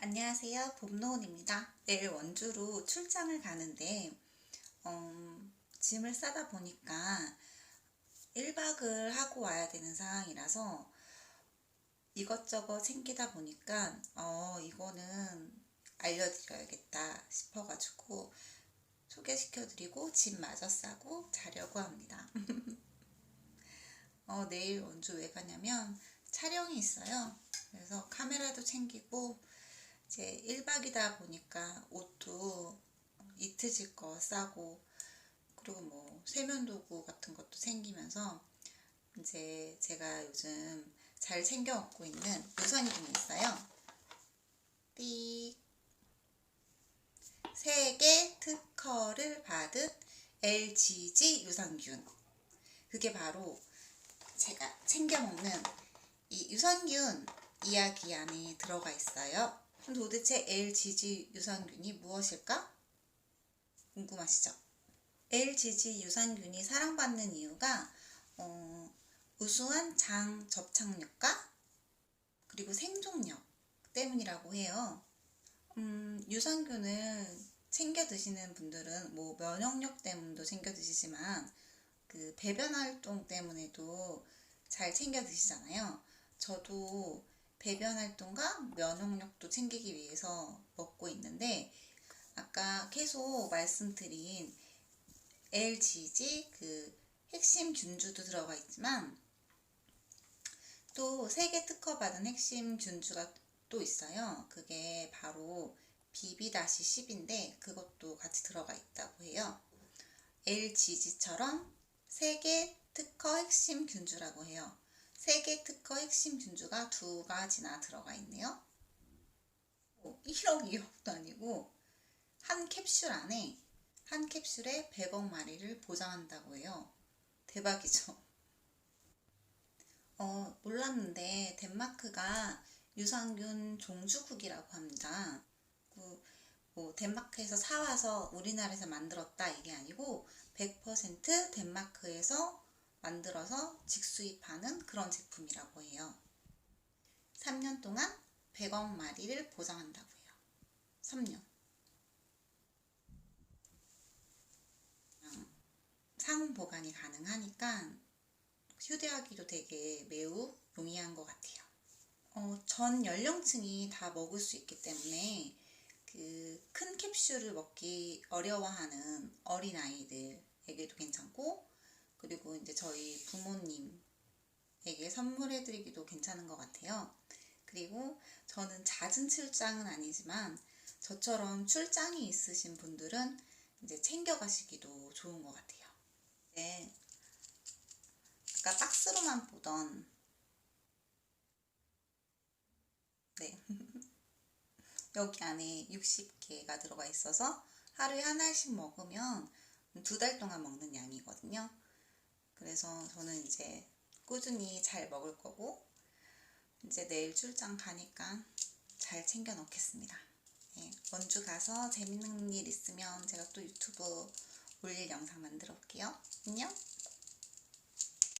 안녕하세요. 봄노은입니다. 내일 원주로 출장을 가는데, 어, 짐을 싸다 보니까 1박을 하고 와야 되는 상황이라서 이것저것 챙기다 보니까, 어, 이거는 알려드려야겠다 싶어가지고 소개시켜드리고 짐 마저 싸고 자려고 합니다. 어, 내일 원주 왜 가냐면 촬영이 있어요. 그래서 카메라도 챙기고 이제 1박이다 보니까 옷도 이트질 거 싸고 그리고 뭐 세면도구 같은 것도 챙기면서 이제 제가 요즘 잘 챙겨 먹고 있는 유산균이 있어요. 띡 세계 특허를 받은 LGG 유산균 그게 바로 제가 챙겨 먹는 이 유산균 이야기 안에 들어가 있어요. 그럼 도대체 LGG 유산균이 무엇일까? 궁금하시죠? LGG 유산균이 사랑받는 이유가 어, 우수한 장 접착력과 그리고 생존력 때문이라고 해요. 음, 유산균을 챙겨 드시는 분들은 뭐 면역력 때문도 챙겨 드시지만 그 배변 활동 때문에도 잘 챙겨 드시잖아요. 저도 배변 활동과 면역력도 챙기기 위해서 먹고 있는데 아까 계속 말씀드린 LGG 그 핵심 균주도 들어가 있지만 또 세계 특허 받은 핵심 균주가 또 있어요. 그게 바로 BB-10인데 그것도 같이 들어가 있다고 해요. LGG처럼 세계 특허 핵심 균주라고 해요. 세계 특허 핵심 균주가 두 가지나 들어가 있네요. 1억, 2억도 아니고 한 캡슐 안에 한 캡슐에 100억 마리를 보장한다고 해요. 대박이죠. 어, 몰랐는데 덴마크가 유산균 종주국이라고 합니다. 그, 뭐 덴마크에서 사와서 우리나라에서 만들었다 이게 아니고 100% 덴마크에서 만들어서 직수입하는 그런 제품이라고 해요. 3년 동안 100억 마리를 보장한다고 해요. 3년. 상온 보관이 가능하니까 휴대하기도 되게 매우 용이한 것 같아요. 어, 전 연령층이 다 먹을 수 있기 때문에 그 큰 캡슐을 먹기 어려워하는 어린 아이들에게도 괜찮고 그리고 이제 저희 부모님에게 선물해드리기도 괜찮은 것 같아요. 그리고 저는 잦은 출장은 아니지만 저처럼 출장이 있으신 분들은 이제 챙겨가시기도 좋은 것 같아요. 네. 아까 박스로만 보던 네. 여기 안에 60개가 들어가 있어서 하루에 하나씩 먹으면 두 달 동안 먹는 양이거든요. 그래서 저는 이제 꾸준히 잘 먹을 거고 이제 내일 출장 가니까 잘 챙겨 넣겠습니다. 네, 원주 가서 재밌는 일 있으면 제가 또 유튜브 올릴 영상 만들어 올게요. 안녕!